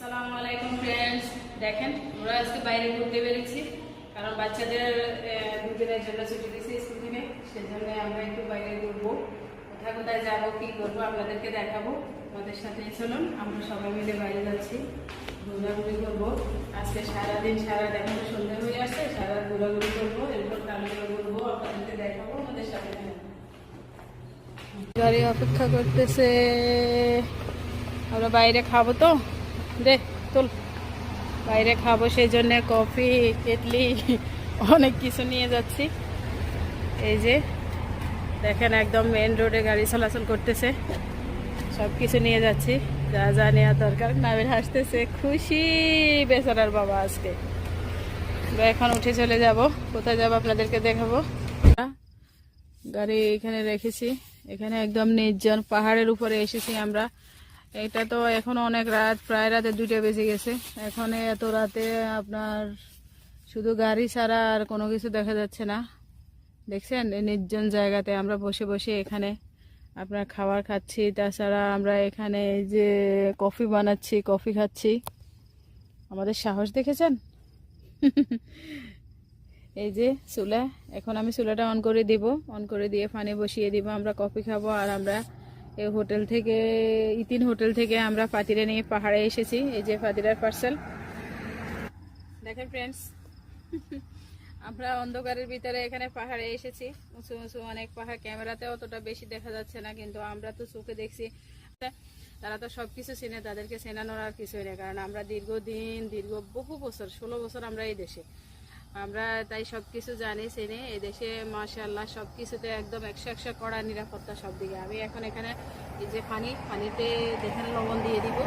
আসসালামু আলাইকুম ফ্রেন্ডস দেখেন, আমরা আজকে বাইরে ঘুরতে বেরিয়েছি। কারণ বাচ্চাদের দুদিনের জন্য ছুটি দিয়েছি স্কুল থেকে। সেজন্য আমরা একটু বাইরে ঘুরবো। কোথায় কোথায় যাব, কি করব, আপনাদেরকে দেখাবো। আমাদের সাথে চলুন, আমরা সবাই মিলে বাইরে যাচ্ছি। ঘোরাঘুরি করব। আজকে সারাদিন সারা দেখানো সন্ধ্যে হয়ে আসছে, সারা ঘোরাঘুরি করব। এরপর কালকে ঘুরবো, আপনাদেরকে দেখাবো আমাদের সাথে। গাড়ি অপেক্ষা করতেছে। আমরা বাইরে খাব তো? দে, তোল। বাইরে খাব সেই জন্য কফি কেটলি অনেক কিছু নিয়ে যাচ্ছি। এই যে, দেখেন একদম মেন রোডে গাড়ি চলাচল করতেছে। সব কিছু নিয়ে যাচ্ছি। যা যা নেওয়ার দরকার। নামের হাসতেছে, খুশি বেচারার বাবা আজকে। এখন উঠে চলে যাব। কোথায় যাব আপনাদেরকে দেখাবো? গাড়ি এখানে রেখেছি। এখানে একদম নির্জন পাহাড়ের উপরে এসেছি আমরা। এটা তো এখন অনেক রাত, প্রায় রাতে দুইটা বেজে গেছে। এখন এত রাতে আপনার শুধু গাড়ি ছাড়া আর কোনো কিছু দেখা যাচ্ছে না। দেখছেন? নির্জন জায়গাতে আমরা বসে বসে এখানে আপনার খাবার খাচ্ছি। তাছাড়া আমরা এখানে যে কফি বানাচ্ছি, কফি খাচ্ছি। আমাদের সাহস দেখেছেন? এই যে চুলা। এখন আমি চুলাটা অন করে দিব। অন করে দিয়ে পানি বসিয়ে দিব। আমরা কফি খাব আর আমরা এই হোটেল থেকে ইতিন হোটেল থেকে আমরা পাতিরে নিয়ে পাহাড়ে এসেছি, এই যে পাতিরার পার্সেল দেখেন ফ্রেন্ডস আমরা অন্ধকারের ভিতরে এখানে পাহাড়ে এসেছি। উঁচু উঁচু অনেক পাহাড়, ক্যামেরাতে অতটা বেশি দেখা যাচ্ছে না, কিন্তু আমরা তো চোখে দেখছি। তারা তো সব কিছু চেনে, তাদেরকে চেনানোর আর কিছুই নেই, কারণ আমরা দীর্ঘদিন, দীর্ঘ বহু বছর, ষোলো বছর আমরা এই দেশে। আমরা তাই সব কিছু জানি, চেনে। এই দেশে মাশাল্লাহ সব কিছুতে একদম একশো একশো কড়া নিরাপত্তা সব দিকে আমি এখন এখানে এই যে পানি, পানিতে দেখেন লবণ দিয়ে দিব।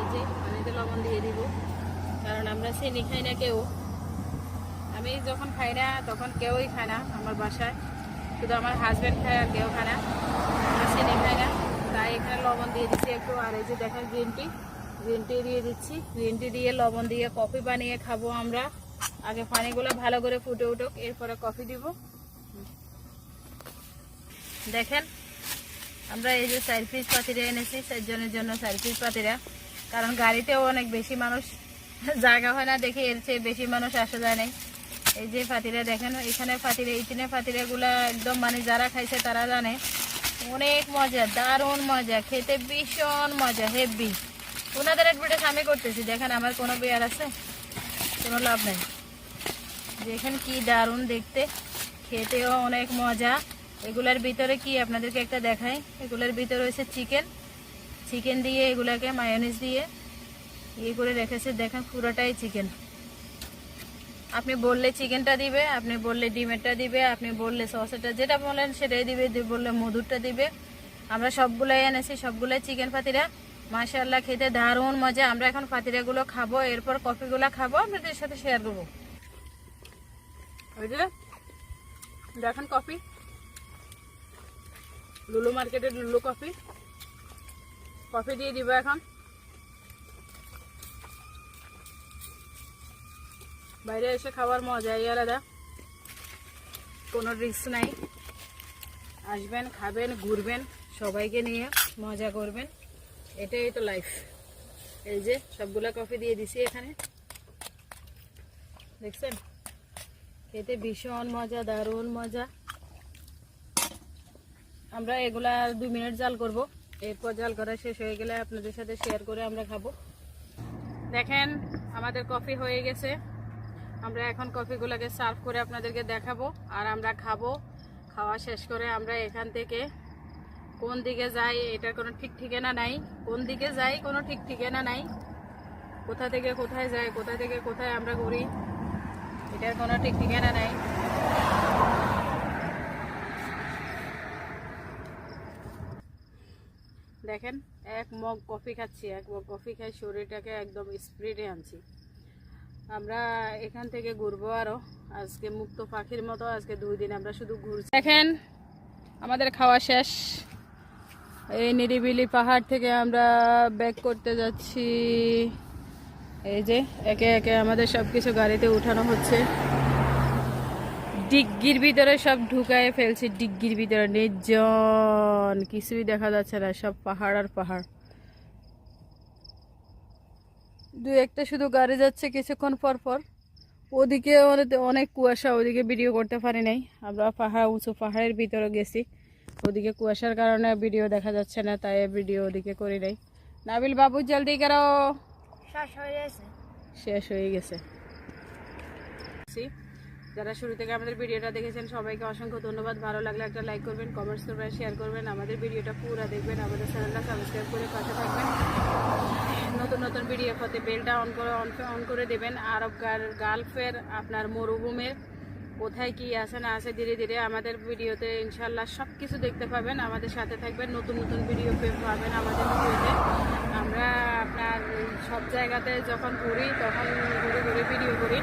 এই যে পানিতে লবণ দিয়ে দিব। কারণ আমরা চিনি খাই না কেউ। আমি যখন খাই না, তখন কেউই খায় না আমার বাসায়। শুধু আমার হাজব্যান্ড খায় আর কেউ খায় না। আমরা চিনি খাই না। তাই এখানে লবণ দিয়ে দিচ্ছি একটু। আর এই যে দেখেন গ্রিন টি গ্রিন টি দিয়ে দিচ্ছি। গ্রিন টি দিয়ে, লবণ দিয়ে কফি বানিয়ে খাব আমরা। আগে পানিগুলো ভালো করে ফুটে উঠুক, এরপরে কফি দিব। দেখেন, আমরা এই যে চার পিস পাতিরা এনেছি চারজনের জন্য চার পিস পাতিরা কারণ গাড়িতেও অনেক বেশি মানুষ জায়গা হয় না দেখে, এর চেয়ে বেশি মানুষ আসা যায় নাই। এই যে ফাতিরা দেখেন, এখানে ফাতিরা ইতিনে ফাতিরা গুলা একদম মানে যারা খাইছে তারা জানে। অনেক মজা, দারুণ মজা, খেতে ভীষণ মজা হেভি ওনাদের অ্যাডভার্টাইজ আমি করতেছি। দেখেন আমার কোনো বিয়ার আছে, কোনো লাভ নাই। দেখেন কি দারুণ দেখতে, খেতেও অনেক মজা। এগুলার ভিতরে কি আপনাদেরকে একটা দেখাই? এগুলার ভিতরে রয়েছে চিকেন চিকেন দিয়ে এগুলাকে মায়োনিজ দিয়ে ইয়ে করে রেখেছে। দেখেন পুরোটাই চিকেন আপনি বললে চিকেনটা দিবে, আপনি বললে ডিমেরটা দিবে, আপনি বললে সসেটা যেটা বলেন সেটাই দিবে, বললে মধুরটা দিবে। আমরা সবগুলাই এনেছি, সবগুলাই চিকেন পাতিরা। মাশাল্লাহ খেতে দারুণ মজা। আমরা এখন পাতিরাগুলো খাব, এরপর কফিগুলো খাব, আপনাদের সাথে শেয়ার করব বুঝলে দেখেন কফি। লুলু মার্কেটের লুলু কফি। কফি দিয়ে দিব এখন। বাইরে এসে খাবার মজাই আলাদা। কোনো রিস্ক নাই। আসবেন, খাবেন, ঘুরবেন, সবাইকে নিয়ে মজা করবেন। এটাই তো লাইফ এই যে সবগুলা কফি দিয়ে দিছি এখানে। দেখছেন? খেতে ভীষণ মজা, দারুণ মজা। আমরা এগুলা দুই মিনিট জাল করব। এরপর জাল করা শেষ হয়ে গেলে আপনাদের সাথে শেয়ার করে আমরা খাব। দেখেন, আমাদের কফি হয়ে গেছে। আমরা এখন কফিগুলোকে সার্ভ করে আপনাদেরকে দেখাবো। আর আমরা খাব। খাওয়া শেষ করে আমরা এখান থেকে কোন দিকে যাই, এটার কোনো ঠিক ঠিকানা নাই। কোন দিকে যাই, কোনো ঠিক ঠিকানা নাই। কোথা থেকে কোথায় যাই কোথা থেকে কোথায় আমরা ঘুরি, এটার কোনো ঠিক ঠিকানা নাই। দেখেন, এক মগ কফি খাচ্ছি, এক মগ কফি খাই শরীরটাকে একদম স্প্রিডে আনছি। আমরা এখান থেকে ঘুরবো আরও। আজকে মুক্ত পাখির মতো আজকে দুই দিন আমরা শুধু ঘুরছি। দেখেন, আমাদের খাওয়া শেষ। এই নিরিবিলি পাহাড় থেকে আমরা ব্যাক করতে যাচ্ছি। এই যে একে একে আমাদের সব কিছু গাড়িতে উঠানো হচ্ছে। ডিগ্গির ভিতরে সব ঢুকায় ফেলছি, ডিগ্গির ভিতরে নির্জন। কিছুই দেখা যাচ্ছে না, সব পাহাড় আর পাহাড়। দু একটা শুধু গাড়ি যাচ্ছে কিছুক্ষণ পর পর। ওদিকে অনেক- কুয়াশা, ওদিকে ভিডিও করতে পারি নাই। আমরা পাহাড়, উঁচু পাহাড়ের ভিতরে গেছি। ওদিকে কুয়াশার কারণে ভিডিও দেখা যাচ্ছে না তাই ভিডিও ওদিকে করি নাই। নাবিল বাবু জলদি করো। শেষ হয়ে গেছে। যারা শুরু থেকে আমাদের ভিডিওটা দেখেছেন সবাইকে অসংখ্য ধন্যবাদ। ভালো লাগলে একটা লাইক করবেন কমেন্টস করবেন শেয়ার করবেন। আমাদের ভিডিওটা পুরো দেখবেন আমাদের চ্যানেলটা সাবস্ক্রাইব করে পাশে থাকবেন। নতুন নতুন ভিডিও হতে বেলটা অন করে অন করে দেবেন। আরব গার- গালফের আপনার মরুভূমির কোথায় কি আছে, না আছে, ধীরে ধীরে আমাদের ভিডিওতে ইনশাল্লাহ সব কিছু দেখতে পাবেন। আমাদের সাথে থাকবেন, নতুন নতুন ভিডিও পাবেন আমাদের ভিডিওতে। আমরা আপনার সব জায়গাতে যখন ঘুরি, তখন ঘুরে ঘুরে ভিডিও করি।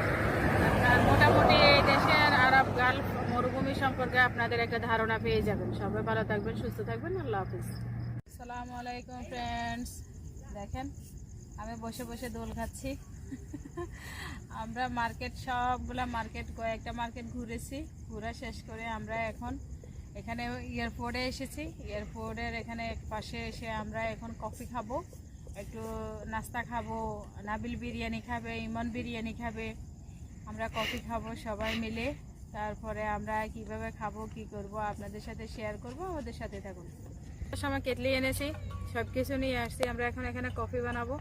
আপনার মোটামুটি এই দেশের আরব গালফ, মরুভূমি সম্পর্কে আপনাদের একটা ধারণা পেয়ে যাবেন। সবাই ভালো থাকবেন, সুস্থ থাকবেন। আল্লাহ হাফিজ। আসসালামু আলাইকুম ফ্রেন্ডস দেখেন, আমি বসে বসে দোল খাচ্ছি। আমরা মার্কেট, সবগুলা মার্কেট, কয়েকটা মার্কেট ঘুরেছি। ঘোরা শেষ করে আমরা এখন এখানে এয়ারপোর্টে এসেছি। এয়ারপোর্টের এখানে এক পাশে এসে আমরা এখন কফি খাব, একটু নাস্তা খাব, নাবিল বিরিয়ানি খাবে, ইমন বিরিয়ানি খাবে। আমরা কফি খাব সবাই মিলে। তারপরে আমরা কীভাবে খাব, কি করব, আপনাদের সাথে শেয়ার করব, আমাদের সাথে থাকুন। সময় কেটলি এনেছি সব কিছু নিয়ে আসছি। আমরা এখন এখানে কফি বানাবো।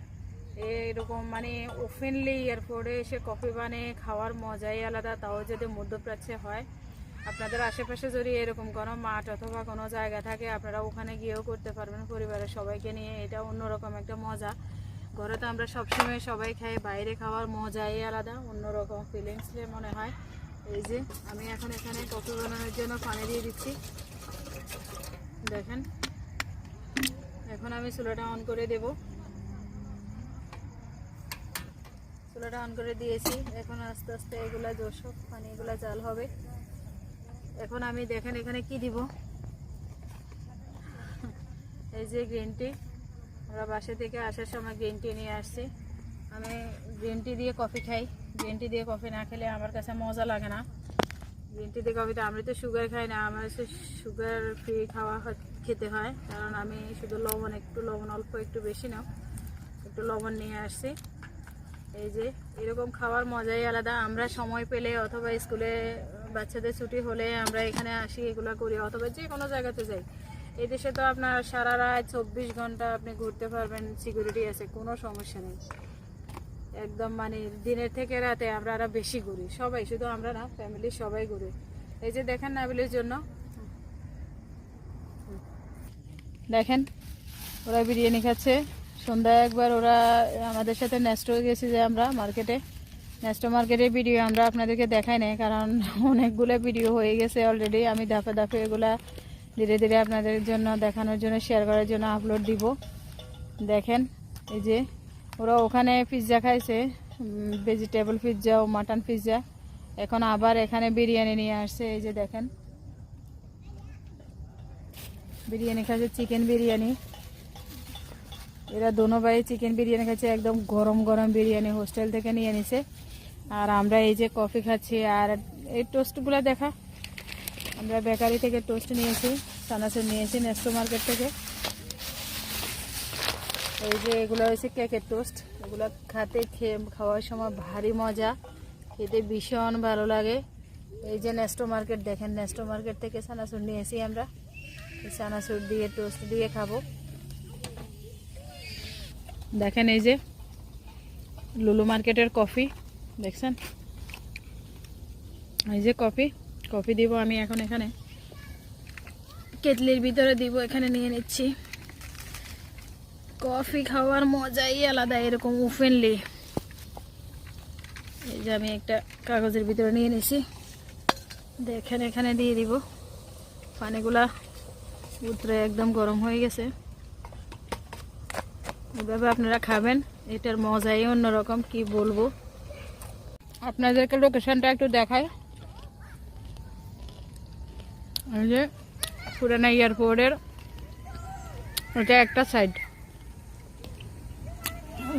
এরকম মানে ওপেনলি এয়ারপোর্টে এসে কফি বানিয়ে, খাওয়ার মজাই আলাদা, তাও যদি মধ্যপ্রাচ্যে হয়। আপনাদের আশেপাশে যদি এরকম কোনো মাঠ অথবা কোনো জায়গা থাকে, আপনারা ওখানে গিয়েও করতে পারবেন। পরিবারের সবাইকে নিয়ে এটা অন্যরকম একটা মজা। ঘরে তো আমরা সবসময় সবাই খাই, বাইরে খাওয়ার মজাই আলাদা, অন্যরকম ফিলিংস মনে হয়। এই যে, আমি এখন এখানে কফি বানানোর জন্য পানি দিয়ে দিচ্ছি। দেখেন, এখন আমি চুলাটা অন করে দেব। চুলাটা অন করে দিয়েছি। এখন আস্তে আস্তে এগুলা জোসব পানি এগুলা জাল হবে। এখন আমি দেখেন এখানে কি দিব। এই যে গ্রিন টি আমরা বাসা থেকে আসার সময় গ্রিন টি নিয়ে আসছি। আমি গ্রিন টি দিয়ে কফি খাই। গ্রিন টি দিয়ে কফি না খেলে আমার কাছে মজা লাগে না। গ্রিন টি দিয়ে কফিতে আমি তো সুগার খাই না, আমার হচ্ছে সুগার ফ্রি খাওয়া খেতে হয়। কারণ আমি শুধু লবণ, একটু লবণ, অল্প একটু বেশি নাও। একটু লবণ নিয়ে আসছি। এই যে, এরকম খাওয়ার মজাই আলাদা। আমরা সময় পেলে অথবা স্কুলে বাচ্চাদের ছুটি হলে আমরা এখানে আসি, এগুলো করি, অথবা যে কোনো জায়গাতে যাই। এই দেশে তো আপনার সারা রাত চব্বিশ ঘণ্টা আপনি ঘুরতে পারবেন সিকিউরিটি আছে, কোনো সমস্যা নেই। একদম মানে দিনের থেকে রাতে আমরা আরও বেশি ঘুরি, সবাই, শুধু আমরা না ফ্যামিলি সবাই ঘুরি। এই যে দেখেন নাবিলের জন্য। দেখেন, ওরা বিরিয়ানি খাচ্ছে। সন্ধ্যায় একবার ওরা আমাদের সাথে নেস্টো গেছি যে আমরা মার্কেটে নেস্টো মার্কেটের ভিডিও আমরা আপনাদেরকে দেখাই নাই, কারণ অনেকগুলো ভিডিও হয়ে গেছে অলরেডি আমি ধাপে ধাপে এগুলা ধীরে ধীরে আপনাদের জন্য, দেখানোর জন্য শেয়ার করার জন্য আপলোড দিব। দেখেন, এই যে ওরা ওখানে পিৎজা খাইছে ভেজিটেবল পিৎজা ও মাটন পিৎজা এখন আবার এখানে বিরিয়ানি নিয়ে আসছে, এই যে দেখেন। বিরিয়ানি খাচ্ছে চিকেন বিরিয়ানি। এরা দোনো ভাই চিকেন বিরিয়ানি খাচ্ছে, একদম গরম গরম বিরিয়ানি হোস্টেল থেকে নিয়ে নিছে আর আমরা এই যে কফি খাচ্ছি, আর এই টোস্টগুলো দেখা। আমরা বেকারি থেকে টোস্ট নিয়েছি, সানাসুর নিয়েছি নেস্টো মার্কেট থেকে। এই যে এগুলো হয়েছে কেকের টোস্ট এগুলো খাতে খেয়ে, খাওয়ার সময় ভারী মজা। খেতে ভীষণ ভালো লাগে। এই যে নেস্টো মার্কেট দেখেন নেস্টো মার্কেট থেকে সানাসুর নিয়েছি আমরা। সানাসুর দিয়ে টোস্ট দিয়ে খাব। দেখেন এই যে লুলু মার্কেটের কফি, দেখছেন? এই যে কফি কফি দিব আমি এখন এখানে। কেটলির ভিতরে দিব, এখানে নিয়ে নিচ্ছি। কফি খাওয়ার মজাই আলাদা, এরকম ওপেনলি এই যে আমি একটা কাগজের ভিতরে নিয়ে নিছি। দেখেন, এখানে দিয়ে দিব। পানিগুলা উতরে একদম গরম হয়ে গেছে। এভাবে আপনারা খাবেন, এটার মজাই অন্যরকম, কি বলব? আপনাদেরকে লোকেশনটা একটু দেখায় এই যে পুরানা এয়ারপোর্টের ওটা একটা সাইড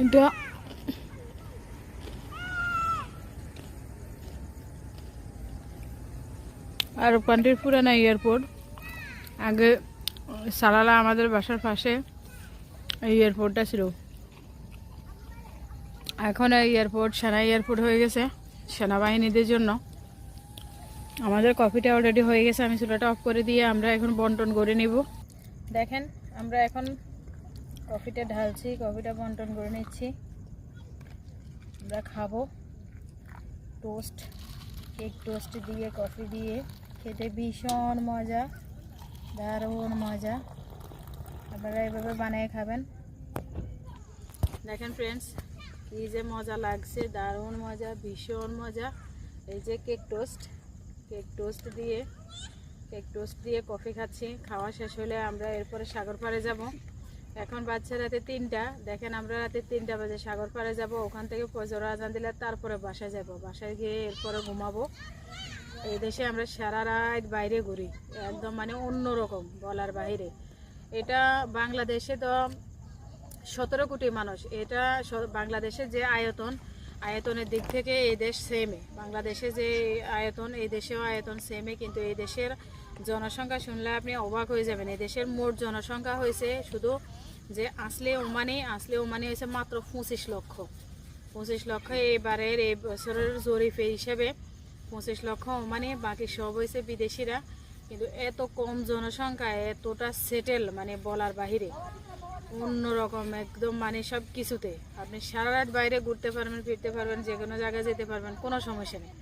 এটা আর কান্ট্রির পুরানা এয়ারপোর্ট আগে সালালা আমাদের বাসার পাশে এই এয়ারপোর্টটা ছিল। এখন এই এয়ারপোর্ট সেনা এয়ারপোর্ট হয়ে গেছে সেনাবাহিনীদের জন্য। আমাদের কফিটা অলরেডি হয়ে গেছে, আমি চুলাটা অফ করে দিয়ে আমরা এখন বন্টন করে নিব। দেখেন, আমরা এখন কফিটা ঢালছি, কফিটা বন্টন করে নিচ্ছি। আমরা খাব। টোস্ট কেক টোস্ট দিয়ে কফি দিয়ে। খেতে ভীষণ মজা, দারুণ মজা। আপনারা এভাবে বানিয়ে খাবেন। দেখেন ফ্রেন্ডস কি যে মজা লাগছে, দারুণ মজা, ভীষণ মজা। এই যে কেক টোস্ট কেক টোস্ট দিয়ে কেক টোস্ট দিয়ে কফি খাচ্ছি। খাওয়া শেষ হলে আমরা এরপরে সাগর পাড়ে যাব। এখন বাচ্চা রাতে তিনটা। দেখেন আমরা রাতে তিনটা বাজে সাগর পাড়ে যাব। ওখান থেকে ফজর আজান দিলে তারপরে বাসায় যাব। বাসায় গিয়ে এরপরে ঘুমাবো। এই দেশে আমরা সারা রাত বাইরে ঘুরি। একদম মানে অন্যরকম বলার বাইরে। এটা বাংলাদেশে তো সতেরো কোটি মানুষ। এটা বাংলাদেশের যে আয়তন, আয়তনের দিক থেকে এই দেশ সেমে বাংলাদেশে যে আয়তন, এই দেশেও আয়তন সেমে কিন্তু এই দেশের জনসংখ্যা শুনলে আপনি অবাক হয়ে যাবেন। এই দেশের মোট জনসংখ্যা হয়েছে শুধু যে আসলে ওমানি আসলে ওমানি হয়েছে মাত্র পঁচিশ লক্ষ। পঁচিশ লক্ষ এবারের এই বছরের জরিপে হিসেবে পঁচিশ লক্ষ ওমানি, বাকি সব হয়েছে বিদেশিরা। কিন্তু এত কম জনসংখ্যা, এতটা সেটেল মানে বলার বাহিরে। অন্যরকম একদম মানে সব কিছুতে আপনি সারা রাত বাইরে ঘুরতে পারবেন, ফিরতে পারবেন যে কোনো জায়গায় যেতে পারবেন, কোনো সমস্যা নেই।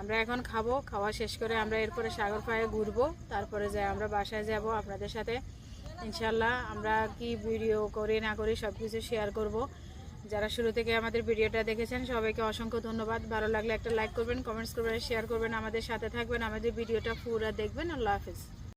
আমরা এখন খাব, খাওয়া শেষ করে আমরা এরপরে সাগর পায়ে ঘুরবো, তারপরে যাই আমরা বাসায় যাব আপনাদের সাথে। ইনশাল্লাহ আমরা কি ভিডিও করি, না করি সব কিছু শেয়ার করব। যারা শুরু থেকে আমাদের ভিডিওটা দেখেছেন, সবাইকে অসংখ্য ধন্যবাদ। ভালো লাগলে একটা লাইক করবেন কমেন্টস করবেন শেয়ার করবেন আমাদের সাথে থাকবেন। আমাদের ভিডিওটা পুরো দেখবেন। আল্লাহ হাফিজ।